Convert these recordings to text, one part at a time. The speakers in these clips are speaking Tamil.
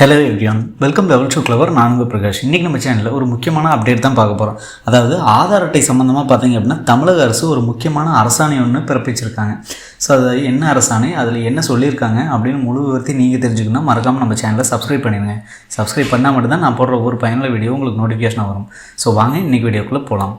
Hello everyone welcome level to clever நான்கு பிரகாஷ். இன்றைக்கி நம்ம சேனலில் ஒரு முக்கியமான அப்டேட் தான் பார்க்க போகிறோம் அதாவது ஆதார் அட்டை சம்மந்தமாக பார்த்தீங்க அப்படின்னா தமிழக அரசு ஒரு முக்கியமான அரசாணை ஒன்று பிறப்பிச்சிருக்காங்க. ஸோ அது என்ன அரசாணை? அதில் என்ன சொல்லியிருக்காங்க? அப்படின்னு முழு விவரத்தை நீங்கள் தெரிஞ்சுக்கணும் மறக்காமல் நம்ம சேனலை சப்ஸ்கிரைப் பண்ணிடுங்க. சப்ஸ்கிரைப் பண்ணால் மட்டும்தான் நான் போடுற ஒவ்வொரு பயனுள்ள வீடியோ உங்களுக்கு நோட்டிஃபிகேஷன் வரும். ஸோ வாங்க இன்றைக்கி வீடியோக்குள்ளே போகலாம்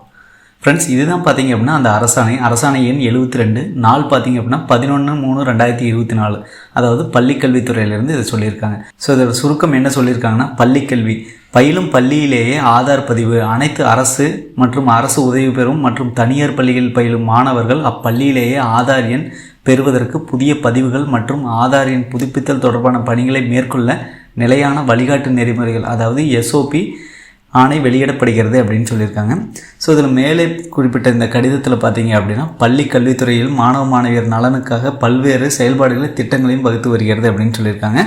ஃப்ரெண்ட்ஸ் இதுதான் பார்த்தீங்க அப்படின்னா அந்த அரசாணை. அரசாணை எண் எழுபத்தி ரெண்டு நாள் பார்த்தீங்க அப்படின்னா பதினொன்று மூணு ரெண்டாயிரத்தி இருபத்தி நாலு. அதாவது பள்ளிக்கல்வித்துறையிலேருந்து இதை சொல்லியிருக்காங்க. ஸோ இதோட சுருக்கம் என்ன சொல்லியிருக்காங்கன்னா பள்ளிக்கல்வி. பயிலும் பள்ளியிலேயே ஆதார் பதிவு. அனைத்து அரசு மற்றும் அரசு உதவி பெறும் மற்றும் தனியார் பள்ளிகளில் பயிலும் மாணவர்கள் அப்பள்ளியிலேயே ஆதார் எண் பெறுவதற்கு புதிய பதிவுகள் மற்றும் ஆதார் எண் புதுப்பித்தல் தொடர்பான பணிகளை மேற்கொள்ள நிலையான வழிகாட்டு நெறிமுறைகள் அதாவது எஸ்ஓபி ஆணை வெளியிடப்படுகிறது அப்படின்னு சொல்லியிருக்காங்க. ஸோ இதில் மேலே குறிப்பிட்ட இந்த கடிதத்தில் பார்த்தீங்க அப்படின்னா பள்ளி கல்வித்துறையில் மாணவ மாணவியர் நலனுக்காக பல்வேறு செயல்பாடுகளை திட்டங்களையும் வகுத்து வருகிறது அப்படின்னு சொல்லியிருக்காங்க.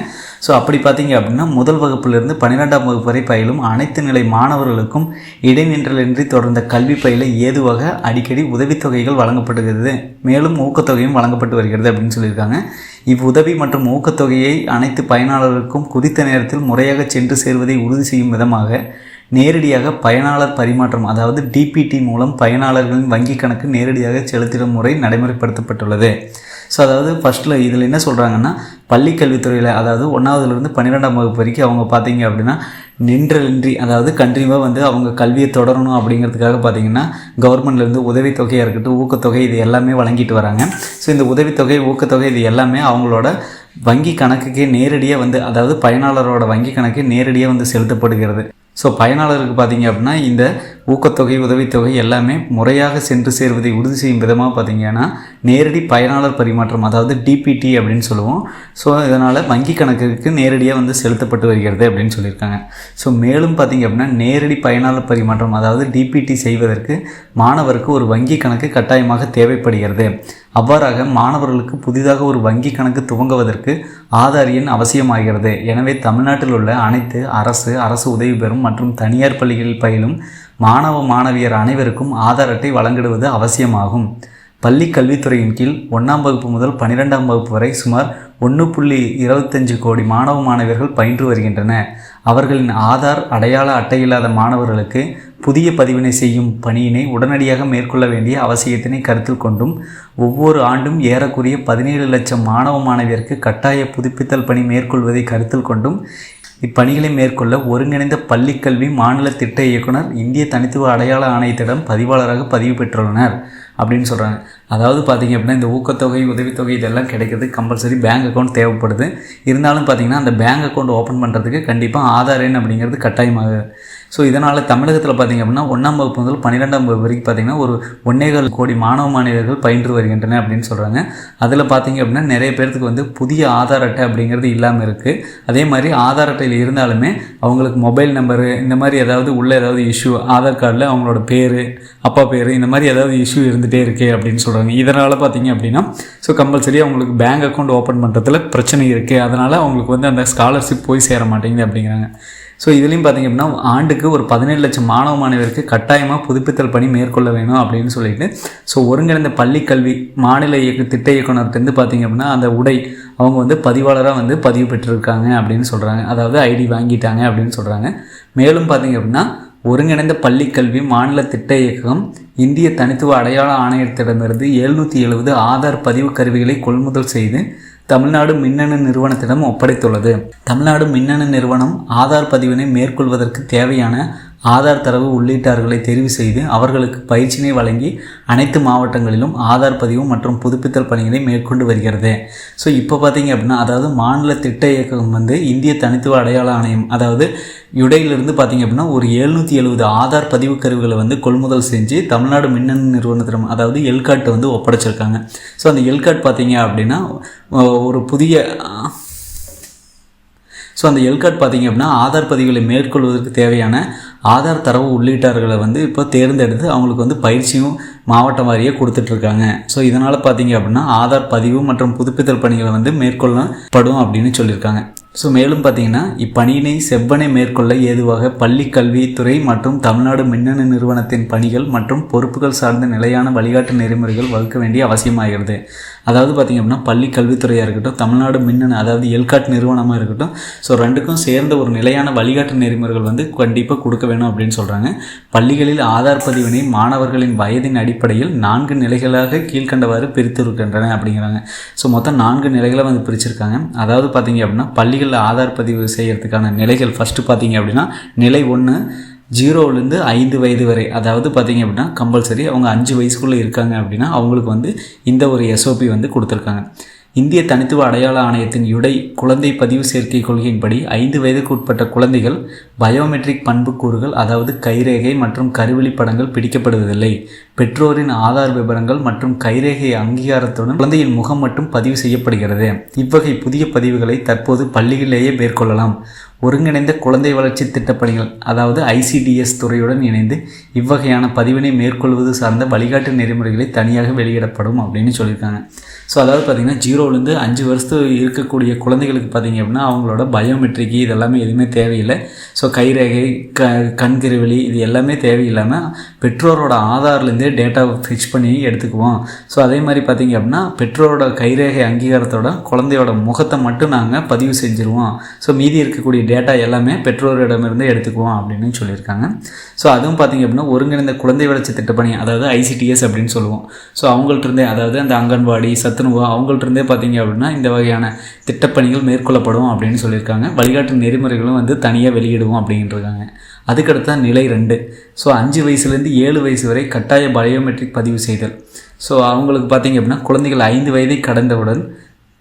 ஸோ அப்படி பார்த்தீங்க அப்படின்னா முதல் வகுப்பிலிருந்து பன்னிரெண்டாம் வகுப்பு வரை பயிலும் அனைத்து நிலை மாணவர்களுக்கும் இடைநின்றலின்றி தொடர்ந்த கல்வி பயில ஏதுவாக அடிக்கடி உதவித்தொகைகள் வழங்கப்படுகிறது. மேலும் ஊக்கத்தொகையும் வழங்கப்பட்டு வருகிறது அப்படின்னு சொல்லியிருக்காங்க. இவ்வுதவி மற்றும் ஊக்கத்தொகையை அனைத்து பயனாளர்களுக்கும் குறித்த நேரத்தில் முறையாக சென்று சேர்வதை உறுதி செய்யும் விதமாக நேரடியாக பயனாளர் பரிமாற்றம் அதாவது டிபிடி மூலம் பயனாளர்களின் வங்கி கணக்கு நேரடியாக செலுத்திடும் முறை நடைமுறைப்படுத்தப்பட்டுள்ளது. ஸோ அதாவது ஃபஸ்ட்டில் இதில் என்ன சொல்கிறாங்கன்னா பள்ளி கல்வித்துறையில் அதாவது ஒன்றாவதுலேருந்து பன்னிரெண்டாம் வகுப்பு வரைக்கும் அவங்க பார்த்தீங்க அப்படின்னா நின்றலின்றி அதாவது கண்டினியூவாக வந்து அவங்க கல்வியை தொடரணும் அப்படிங்கிறதுக்காக பார்த்தீங்கன்னா கவர்மெண்ட்லேருந்து உதவித்தொகையாக இருக்கட்டும் ஊக்கத்தொகை இது எல்லாமே வழங்கிட்டு வராங்க. ஸோ இந்த உதவித்தொகை ஊக்கத்தொகை இது எல்லாமே அவங்களோட வங்கி கணக்குக்கே நேரடியாக வந்து அதாவது பயனாளரோட வங்கி கணக்கே நேரடியாக வந்து செலுத்தப்படுகிறது. ஸோ பயனாளருக்கு பார்த்தீங்க அப்படின்னா இந்த ஊக்கத்தொகை உதவித்தொகை எல்லாமே முறையாக சென்று சேர்வதை உறுதி செய்யும் விதமாக பார்த்தீங்கன்னா நேரடி பயனாளர் பரிமாற்றம் அதாவது டிபிடி அப்படின்னு சொல்லுவோம். ஸோ இதனால் வங்கி கணக்குக்கு நேரடியாக வந்து செலுத்தப்பட்டு வருகிறது அப்படின்னு சொல்லியிருக்காங்க. ஸோ மேலும் பார்த்தீங்க அப்படின்னா நேரடி பயனாளர் பரிமாற்றம் அதாவது டிபிடி செய்வதற்கு மாணவருக்கு ஒரு வங்கி கணக்கு கட்டாயமாக தேவைப்படுகிறது. அவ்வாறாக மாணவர்களுக்கு புதிதாக ஒரு வங்கி கணக்கு துவங்குவதற்கு ஆதார் எண் அவசியமாகிறது. எனவே தமிழ்நாட்டில் உள்ள அனைத்து அரசு அரசு உதவி பெறும் மற்றும் தனியார் பள்ளிகளில் பயிலும் மாணவ மாணவியர் அனைவருக்கும் ஆதார் அட்டை வழங்கிடுவது அவசியமாகும். பள்ளி கல்வித்துறையின் கீழ் ஒன்றாம் வகுப்பு முதல் பன்னிரெண்டாம் வகுப்பு வரை சுமார் ஒன்று புள்ளி இருபத்தஞ்சு கோடி மாணவ மாணவியர்கள் பயின்று வருகின்றன. அவர்களின் ஆதார் அடையாள அட்டை இல்லாத மாணவர்களுக்கு புதிய பதிவினை செய்யும் பணியினை உடனடியாக மேற்கொள்ள வேண்டிய அவசியத்தினை கருத்தில் கொண்டும் ஒவ்வொரு ஆண்டும் ஏறக்குறைய பதினேழு லட்சம் மாணவ மாணவியருக்கு கட்டாய புதுப்பித்தல் பணி மேற்கொள்வதை கருத்தில் கொண்டும் இப்பணிகளை மேற்கொள்ள ஒருங்கிணைந்த பள்ளிக்கல்வி மாநில திட்ட இயக்குனர் இந்திய தனித்துவ அடையாள ஆணையத்திடம் பதிவாளராக பதிவு பெற்றுள்ளனர் அப்படின்னு சொல்கிறாங்க அதாவது பார்த்திங்க அப்படின்னா இந்த ஊக்கத்தொகை உதவித்தொகை இதெல்லாம் கிடைக்கிறது கம்பல்சரி பேங்க் அக்கௌண்ட் தேவைப்படுது. இருந்தாலும் பார்த்திங்கன்னா அந்த பேங்க் அக்கௌண்ட் ஓப்பன் பண்ணுறதுக்கு கண்டிப்பாக ஆதார் எண் அப்படிங்கிறது கட்டாயமாக ஸோ இதனால் தமிழகத்தில் பார்த்திங்க அப்படின்னா ஒன்றாம் வகுப்பு முதல் பன்னிரெண்டாம் வகுப்பு வரைக்கும் பார்த்திங்கன்னா ஒரு ஒன்னேகால் கோடி மாணவ மாணவியர்கள் பயின்று வருகின்றன அப்படின்னு சொல்கிறாங்க அதில் பார்த்திங்க அப்படின்னா நிறைய பேர்த்துக்கு வந்து புதிய ஆதார் அட்டை அப்படிங்கிறது இல்லாமல் இருக்குது அதே மாதிரி ஆதார் அட்டையில் இருந்தாலுமே அவங்களுக்கு மொபைல் நம்பரு இந்த மாதிரி ஏதாவது உள்ள ஏதாவது இஷ்யூ ஆதார் கார்டில் அவங்களோட பேர் அப்பா பேர் இந்த மாதிரி ஏதாவது இஷ்யூ இருந்துகிட்டே இருக்கே அப்படின்னு சொல்கிறாங்க இதனால் பார்த்தீங்க அப்படின்னா ஸோ கம்பல்சரி அவங்களுக்கு பேங்க் அக்கௌண்ட் ஓப்பன் பண்ணுறதுல பிரச்சனை இருக்குது அதனால் அவங்களுக்கு வந்து அந்த ஸ்காலர்ஷிப் போய் சேர மாட்டேங்குது அப்படிங்கிறாங்க. ஸோ இதுலேயும் பார்த்திங்க அப்படின்னா ஆண்டுக்கு ஒரு பதினேழு லட்சம் மாணவ மாணவருக்கு கட்டாயமாக புதுப்பித்தல் பணி மேற்கொள்ள வேணும் அப்படின்னு சொல்லிட்டு ஸோ ஒருங்கிணைந்த பள்ளிக்கல்வி மாநில இயக்க திட்ட இயக்குநர்கிட்டருந்து பார்த்திங்க அப்படின்னா அந்த உடை அவங்க வந்து பதிவாளராக வந்து பதிவு பெற்றிருக்காங்க அப்படின்னு சொல்கிறாங்க அதாவது ஐடி வாங்கிட்டாங்க அப்படின்னு சொல்கிறாங்க மேலும் பார்த்திங்க அப்படின்னா ஒருங்கிணைந்த பள்ளிக்கல்வி மாநில திட்ட இயக்கம் இந்திய தனித்துவ அடையாள ஆணையத்திடமிருந்து எழுநூற்றி எழுபது ஆதார் பதிவு கருவிகளை கொள்முதல் செய்து தமிழ்நாடு மின்னணு நிறுவனத்திடம் ஒப்படைத்துள்ளது. தமிழ்நாடு மின்னணு நிறுவனம் ஆதார் பதிவினை மேற்கொள்வதற்கு தேவையான ஆதார் தரவு உள்ளிட்டார்களை தெரிவு செய்து அவர்களுக்கு பயிற்சினை வழங்கி அனைத்து மாவட்டங்களிலும் ஆதார் பதிவு மற்றும் புதுப்பித்தல் பணிகளை மேற்கொண்டு வருகிறது. ஸோ இப்போ பார்த்தீங்க அப்படின்னா அதாவது மாநில திட்ட இயக்கம் வந்து இந்திய தனித்துவ அடையாள ஆணையம் அதாவது யுடையிலிருந்து பார்த்தீங்க அப்படின்னா ஒரு எழுநூற்றி எழுபது ஆதார் பதிவு கருவிகளை வந்து கொள்முதல் செஞ்சு தமிழ்நாடு மின்னணு நிறுவனத்திடம் அதாவது எல்காட் வந்து ஒப்படைச்சிருக்காங்க. ஸோ அந்த எல்காட் பார்த்தீங்க அப்படின்னா ஒரு புதிய ஸோ அந்த எல்கார்ட் பார்த்தீங்க அப்படின்னா ஆதார் பதிவுகளை மேற்கொள்வதற்கு தேவையான ஆதார் தரவு உள்ளிட்டார்களை வந்து இப்போ தேர்ந்தெடுத்து அவங்களுக்கு வந்து பயிற்சியும் மாவட்டம் வாரியாக கொடுத்துட்ருக்காங்க. ஸோ இதனால் பார்த்தீங்க அப்படின்னா ஆதார் பதிவு மற்றும் புதுப்பித்தல் பணிகளை வந்து மேற்கொள்ளப்படும் அப்படின்னு சொல்லியிருக்காங்க. ஸோ மேலும் பார்த்தீங்கன்னா இப்பணியினை செவ்வனை மேற்கொள்ள ஏதுவாக பள்ளி கல்வித்துறை மற்றும் தமிழ்நாடு மின்னணு நிறுவனத்தின் பணிகள் மற்றும் பொறுப்புகள் சார்ந்த நிலையான வழிகாட்டு நெறிமுறைகள் வகுக்க வேண்டிய அவசியமாகிறது. அதாவது பார்த்திங்க அப்படின்னா பள்ளி கல்வித்துறையாக இருக்கட்டும் தமிழ்நாடு மின்னணு அதாவது எல்காட் நிறுவனமாக இருக்கட்டும் ஸோ ரெண்டுக்கும் சேர்ந்த ஒரு நிலையான வழிகாட்டு நெறிமுறைகள் வந்து கண்டிப்பாக கொடுக்க வேணும் அப்படின்னு சொல்கிறாங்க பள்ளிகளில் ஆதார் பதிவினை மாணவர்களின் வயதின் அடிப்படையில் நான்கு நிலைகளாக கீழ்கண்டவாறு பிரித்திருக்கின்றன அப்படிங்கிறாங்க. ஸோ மொத்தம் நான்கு நிலைகளை வந்து பிரிச்சிருக்காங்க. அதாவது பார்த்தீங்க அப்படின்னா பள்ளிகளில் ஆதார் பதிவு செய்கிறதுக்கான நிலைகள் ஃபஸ்ட்டு பார்த்தீங்க அப்படின்னா நிலை ஒன்று ஜீரோலேருந்து ஐந்து வயது வரை அதாவது பார்த்திங்க அப்படின்னா கம்பல்சரி அவங்க அஞ்சு வயசுக்குள்ளே இருக்காங்க அப்படின்னா அவங்களுக்கு வந்து இந்த ஒரு எஸ்ஓபி வந்து கொடுத்துருக்காங்க. இந்திய தனித்துவ அடையாள ஆணையத்தின் யுடை குழந்தை பதிவு சேர்க்கை கொள்கையின்படி ஐந்து வயதுக்கு உட்பட்ட குழந்தைகள் பயோமெட்ரிக் பண்புக்கூறுகள் அதாவது கைரேகை மற்றும் கருவிழி படங்கள் பிடிக்கப்படுவதில்லை. பெற்றோரின் ஆதார் விவரங்கள் மற்றும் கைரேகை அங்கீகாரத்துடன் குழந்தையின் முகம் மட்டும் பதிவு செய்யப்படுகிறது. இவ்வகை புதிய பதிவுகளை தற்போது பள்ளியிலேயே மேற்கொள்ளலாம். ஒருங்கிணைந்த குழந்தை வளர்ச்சி திட்டப்பணிகள் அதாவது ஐசிடிஎஸ் துறையுடன் இணைந்து இவ்வகையான பதிவினை மேற்கொள்வது சார்ந்த வழிகாட்டு நெறிமுறைகளை தனியாக வெளியிடப்படும் அப்படின்னு சொல்லியிருக்காங்க. ஸோ அதாவது பார்த்திங்கன்னா ஜீரோலேருந்து அஞ்சு வருஷத்து இருக்கக்கூடிய குழந்தைகளுக்கு பார்த்திங்க அப்படின்னா அவங்களோட பயோமெட்ரிக்கு இதெல்லாமே எதுவுமே தேவையில்லை. ஸோ கைரேகை க கண்கிருவெளி இது எல்லாமே தேவையில்லாமல் பெற்றோரோட ஆதார்லேருந்து டேட்டாவை ஃபிக்ஸ் பண்ணி எடுத்துக்குவோம். ஸோ அதே மாதிரி பார்த்திங்க அப்படின்னா பெற்றோரோட கைரேகை அங்கீகாரத்தோட குழந்தையோட முகத்தை மட்டும் நாங்கள் பதிவு செஞ்சுருவோம். ஸோ மீதி இருக்கக்கூடிய டேட்டா எல்லாமே பெற்றோரிடமிருந்து எடுத்துக்குவோம் அப்படின்னு சொல்லியிருக்காங்க. ஸோ அதுவும் பார்த்திங்க அப்படின்னா ஒருங்கிணைந்த குழந்தை வளர்ச்சி திட்டப்பணி அதாவது ஐசிடிஎஸ் அப்படின்னு சொல்லுவோம். ஸோ அவங்கள்ட்டிருந்தே அதாவது அந்த அங்கன்வாடி சத்துணவு அவங்கள்ட்டிருந்தே பார்த்திங்க அப்படின்னா இந்த வகையான திட்டப்பணிகள் மேற்கொள்ளப்படும் அப்படின்னு சொல்லியிருக்காங்க. வழிகாட்டு நெறிமுறைகளும் வந்து தனியாக வெளியிடுவோம் அப்படின்ட்டுருக்காங்க அதுக்கடுத்தான் நிலை ரெண்டு. ஸோ அஞ்சு வயசுலேருந்து ஏழு வயசு வரை கட்டாய பயோமெட்ரிக் பதிவு செய்தல். ஸோ அவங்களுக்கு பார்த்திங்க அப்படின்னா குழந்தைகள் ஐந்து வயதை கடந்தவுடன்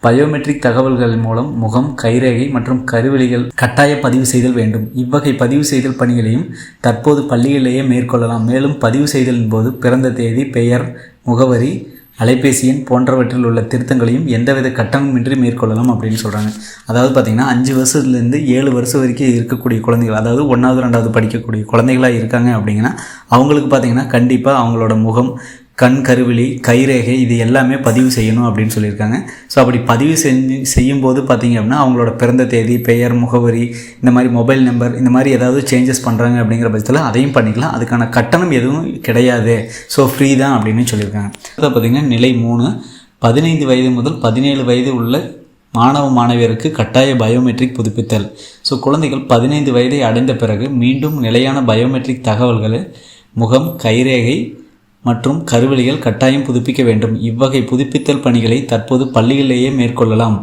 பயோமெட்ரிக் தகவல்கள் மூலம் முகம் கைரேகை மற்றும் கருவெளிகள் கட்டாய பதிவு செய்தல் வேண்டும். இவ்வகை பதிவு செய்தல் பணிகளையும் தற்போது பள்ளிகளிலேயே மேற்கொள்ளலாம். மேலும் பதிவு செய்தலின் போது பிறந்த தேதி பெயர் முகவரி அலைபேசி எண் போன்றவற்றில் உள்ள திருத்தங்களையும் எந்தவித கட்டணமின்றி மேற்கொள்ளலாம் அப்படின்னு சொல்கிறாங்க அதாவது பார்த்திங்கன்னா அஞ்சு வருஷத்துலேருந்து ஏழு வருஷம் வரைக்கும் இருக்கக்கூடிய குழந்தைகள் அதாவது ஒன்றாவது ரெண்டாவது படிக்கக்கூடிய குழந்தைகளாக இருக்காங்க அப்படிங்கன்னா அவங்களுக்கு பார்த்திங்கன்னா கண்டிப்பாக அவங்களோட முகம் கண் கருவிழி கைரேகை இது எல்லாமே பதிவு செய்யணும் அப்படின்னு சொல்லியிருக்காங்க. ஸோ அப்படி பதிவு செஞ்சு செய்யும்போது பார்த்தீங்க அப்படின்னா அவங்களோட பிறந்த தேதி பெயர் முகவரி இந்த மாதிரி மொபைல் நம்பர் இந்த மாதிரி ஏதாவது சேஞ்சஸ் பண்ணுறாங்க அப்படிங்கிற பட்சத்தில் அதையும் பண்ணிக்கலாம். அதுக்கான கட்டணம் எதுவும் கிடையாது. ஸோ ஃப்ரீ தான் அப்படின்னு சொல்லியிருக்காங்க. அதை பார்த்திங்கன்னா நிலை மூணு. பதினைந்து வயது முதல் பதினேழு வயது உள்ள மாணவ மாணவியருக்கு கட்டாய பயோமெட்ரிக் புதுப்பித்தல். ஸோ குழந்தைகள் பதினைந்து வயதை அடைந்த பிறகு மீண்டும் நிலையான பயோமெட்ரிக் தகவல்களை முகம் கைரேகை மற்றும் கருவெளிகள் கட்டாயம் புதுப்பிக்க வேண்டும். இவ்வகை புதுப்பித்தல் பணிகளை தற்போது பள்ளிகளிலேயே மேற்கொள்ளலாம்.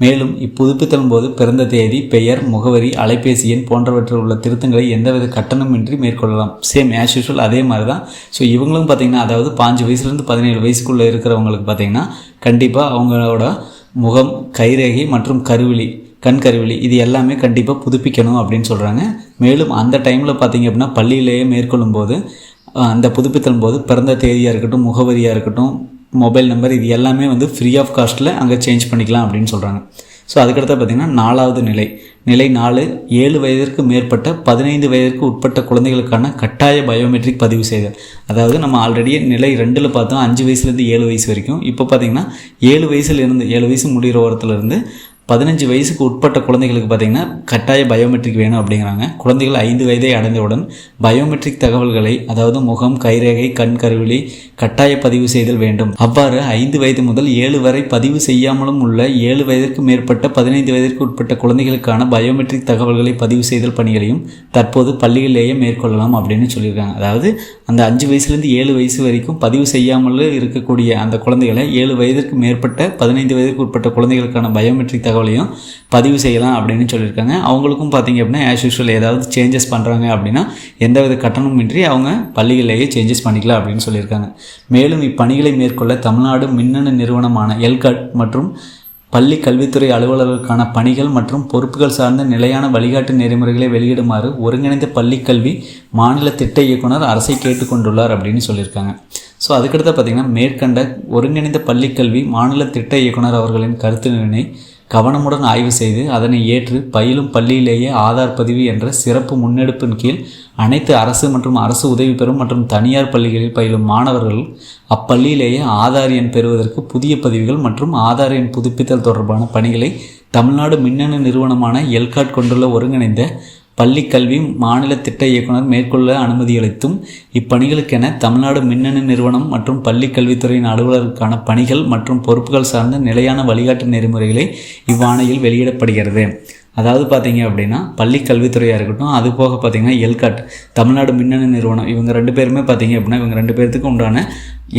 மேலும் இப்புதுப்பித்தல் போது பிறந்த தேதி பெயர் முகவரி அலைபேசி எண் போன்றவற்றில் உள்ள திருத்தங்களை எந்தவித கட்டணமின்றி மேற்கொள்ளலாம். சேம் ஆஸ் யூஷுவல் அதே மாதிரி தான் ஸோ இவங்களும் பார்த்திங்கன்னா அதாவது பாஞ்சு வயசுலேருந்து பதினேழு வயசுக்குள்ளே இருக்கிறவங்களுக்கு பார்த்திங்கன்னா கண்டிப்பாக அவங்களோட முகம் கைரேகை மற்றும் கருவிழி கண் கருவிழி இது எல்லாமே கண்டிப்பாக புதுப்பிக்கணும் அப்படின்னு சொல்கிறாங்க மேலும் அந்த டைமில் பார்த்திங்க அப்படின்னா பள்ளியிலேயே மேற்கொள்ளும் போது அந்த புதுப்பித்தல் போது பிறந்த தேதியாக இருக்கட்டும் முகவரியாக இருக்கட்டும் மொபைல் நம்பர் இது எல்லாமே வந்து ஃப்ரீ ஆஃப் காஸ்ட்டில் அங்கே சேஞ்ச் பண்ணிக்கலாம் அப்படின்னு சொல்கிறாங்க ஸோ அதுக்கடுத்து பார்த்திங்கன்னா நாலாவது நிலை. நிலை நாலு ஏழு வயதிற்கு மேற்பட்ட பதினைந்து வயதிற்கு உட்பட்ட குழந்தைகளுக்கான கட்டாய பயோமெட்ரிக் பதிவு செய்தல். அதாவது நம்ம ஆல்ரெடி நிலை ரெண்டில் பார்த்தோம் அஞ்சு வயசுலேருந்து ஏழு வயசு வரைக்கும். இப்போ பார்த்திங்கன்னா ஏழு வயசுலேருந்து ஏழு வயசு முடிகிற ஓரத்துலேருந்து பதினஞ்சு வயசுக்கு உட்பட்ட குழந்தைகளுக்கு பார்த்திங்கன்னா கட்டாய பயோமெட்ரிக் வேணும் அப்படிங்கிறாங்க. குழந்தைகள் ஐந்து வயதை அடைந்தவுடன் பயோமெட்ரிக் தகவல்களை அதாவது முகம் கைரேகை கண் கருவிழி கட்டாய பதிவு செய்தல் வேண்டும். அவ்வாறு ஐந்து வயது முதல் ஏழு வரை பதிவு செய்யாமலும் உள்ள ஏழு வயதிற்கு மேற்பட்ட பதினைந்து வயதிற்கு உட்பட்ட குழந்தைகளுக்கான பயோமெட்ரிக் தகவல்களை பதிவு செய்தல் பணிகளையும் தற்போது பள்ளிகளிலேயே மேற்கொள்ளலாம் அப்படின்னு சொல்லியிருக்காங்க. அதாவது அந்த அஞ்சு வயசுலேருந்து ஏழு வயசு வரைக்கும் பதிவு செய்யாமல் இருக்கக்கூடிய அந்த குழந்தைகளை ஏழு வயதிற்கு மேற்பட்ட பதினைந்து வயதிற்கு உட்பட்ட குழந்தைகளுக்கான பயோமெட்ரிக் தகவல் தகவலையும் பதிவு செய்யலாம் அப்படின்னு சொல்லியிருக்காங்க. அவங்களுக்கும் பார்த்தீங்க அப்படின்னா ஆஸ் யூஷுவல் ஏதாவது சேஞ்சஸ் பண்ணுறாங்க அப்படின்னா எந்தவித கட்டணமின்றி அவங்க பள்ளிகளிலேயே சேஞ்சஸ் பண்ணிக்கலாம் அப்படின்னு சொல்லியிருக்காங்க. மேலும் இப்பணிகளை மேற்கொள்ள தமிழ்நாடு மின்னணு நிறுவனமான எல்கட் மற்றும் பள்ளி கல்வித்துறை அலுவலர்களுக்கான பணிகள் மற்றும் பொறுப்புகள் சார்ந்த நிலையான வழிகாட்டு நெறிமுறைகளை வெளியிடுமாறு ஒருங்கிணைந்த பள்ளிக்கல்வி மாநில திட்ட இயக்குனர் அரசை கேட்டுக்கொண்டுள்ளார் அப்படின்னு சொல்லியிருக்காங்க. ஸோ அதுக்கடுத்து பார்த்திங்கன்னா மேற்கண்ட ஒருங்கிணைந்த பள்ளிக்கல்வி மாநில திட்ட இயக்குனர் அவர்களின் கருத்தினை கவனமுடன் ஆய்வு செய்து அதனை ஏற்று பயிலும் பள்ளியிலேயே ஆதார் பதிவு என்ற சிறப்பு முன்னெடுப்பின் கீழ் அனைத்து அரசு மற்றும் அரசு உதவி பெறும் மற்றும் தனியார் பள்ளிகளில் பயிலும் மாணவர்கள் அப்பள்ளியிலேயே ஆதார் எண் பெறுவதற்கு புதிய பதிவுகள் மற்றும் ஆதார் எண் புதுப்பித்தல் தொடர்பான பணிகளை தமிழ்நாடு மின்னணு நிறுவனமான எல்காட் கொண்டுள்ள ஒருங்கிணைந்த பள்ளி கல்வி மாநில திட்ட இயக்குனர் மேற்கொள்ள அனுமதி அளித்தும் இப்பணிகளுக்கென தமிழ்நாடு மின்னணு நிறுவனம் மற்றும் பள்ளி கல்வித்துறையின் அலுவலருக்கான பணிகள் மற்றும் பொறுப்புகள் சார்ந்த நிலையான வழிகாட்டு நெறிமுறைகளை இவ்வாணையில் வெளியிடப்படுகிறது. அதாவது பார்த்தீங்க அப்படின்னா பள்ளி கல்வித்துறையாக இருக்கட்டும் அது போக பார்த்தீங்கன்னா எல்காட் தமிழ்நாடு மின்னணு நிறுவனம் இவங்க ரெண்டு பேருமே பார்த்தீங்க அப்படின்னா இவங்க ரெண்டு பேர்த்துக்கு உண்டான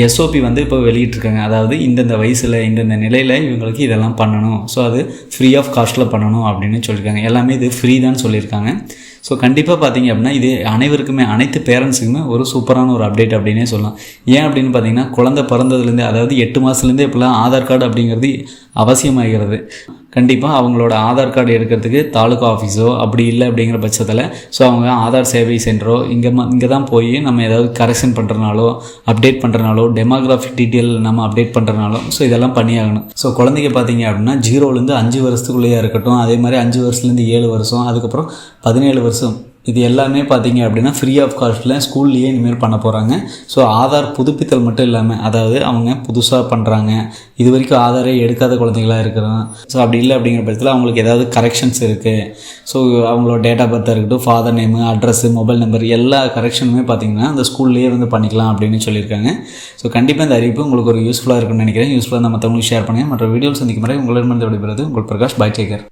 எஸ்ஓபி வந்து இப்போ வெளியிட்டிருக்காங்க. அதாவது இந்தந்த வயசில் இந்தந்த நிலையில் இவங்களுக்கு இதெல்லாம் பண்ணணும். ஸோ அது ஃப்ரீ ஆஃப் காஸ்ட்டில் பண்ணணும் அப்படின்னு சொல்லியிருக்காங்க. எல்லாமே இது ஃப்ரீ தான் சொல்லியிருக்காங்க. ஸோ கண்டிப்பாக பார்த்தீங்க அப்படின்னா இது அனைவருக்குமே அனைத்து பேரண்ட்ஸுக்குமே ஒரு சூப்பரான ஒரு அப்டேட் அப்படின்னே சொல்லலாம். ஏன் அப்படின்னு பார்த்தீங்கன்னா குழந்தை பிறந்ததுலேருந்தே அதாவது எட்டு மாதத்துலேருந்தே இப்போலாம் ஆதார் கார்டு அப்படிங்கிறது அவசியமாகிறது. கண்டிப்பாக அவங்களோட ஆதார் கார்டு எடுக்கிறதுக்கு தாலுகா ஆஃபீஸோ அப்படி இல்லை அப்படிங்கிற பட்சத்தில் ஸோ அவங்க ஆதார் சேவை சென்டரோ இங்கே இங்கே தான் போய் நம்ம ஏதாவது கரெக்ஷன் பண்ணுறனாலோ அப்டேட் பண்ணுறனாலோ டெமோகிராஃபிக் டீட்டெயில் நம்ம அப்டேட் பண்ணுறனாலோ ஸோ இதெல்லாம் பண்ணியாகணும். ஸோ குழந்தைங்க பார்த்தீங்க அப்படின்னா ஜீரோலேருந்து அஞ்சு வருஷத்துக்குள்ளேயே இருக்கட்டும் அதே மாதிரி அஞ்சு வருஷத்துலேருந்து ஏழு வருஷம் அதுக்கப்புறம் பதினேழு வருஷம் இது எல்லாமே பார்த்தீங்க அப்படின்னா ஃப்ரீ ஆஃப் காஸ்ட்டில் ஸ்கூல்லையே இனிமேல் பண்ண போகிறாங்க ஸோ ஆதார் புதுப்பித்தல் மட்டும் இல்லாமல் அதாவது அவங்க புதுசாக பண்ணுறாங்க இது வரைக்கும் ஆதாரே எடுக்காத குழந்தைங்களாக இருக்கிறான். ஸோ அப்படி இல்லை அப்படிங்கிற பட்சத்தில் அவங்களுக்கு ஏதாவது கரெக்ஷன்ஸ் இருக்குது ஸோ அவங்களோட டேட் ஆஃப் பர்த்தாக இருக்கட்டும் father name address mobile number எல்லா கரெக்ஷனுமே பார்த்தீங்கன்னா அந்த ஸ்கூல்லேயே வந்து பண்ணிக்கலாம் அப்படின்னு சொல்லியிருக்காங்க. ஸோ கண்டிப்பாக இந்த அறிவிப்பு உங்களுக்கு ஒரு யூஸ்ஃபுல்லாக இருக்கும்னு நினைக்கிறேன். யூஸ்ஃபுல்லாக நம்ம மற்றவங்களுக்கு ஷேர் பண்ணுங்கள் மற்ற வீடியோஸ் சந்திக்கும் முறை உங்களிடமிருந்து விடைபெறுவது உங்கள் பிரகாஷ் பை டேக்கர்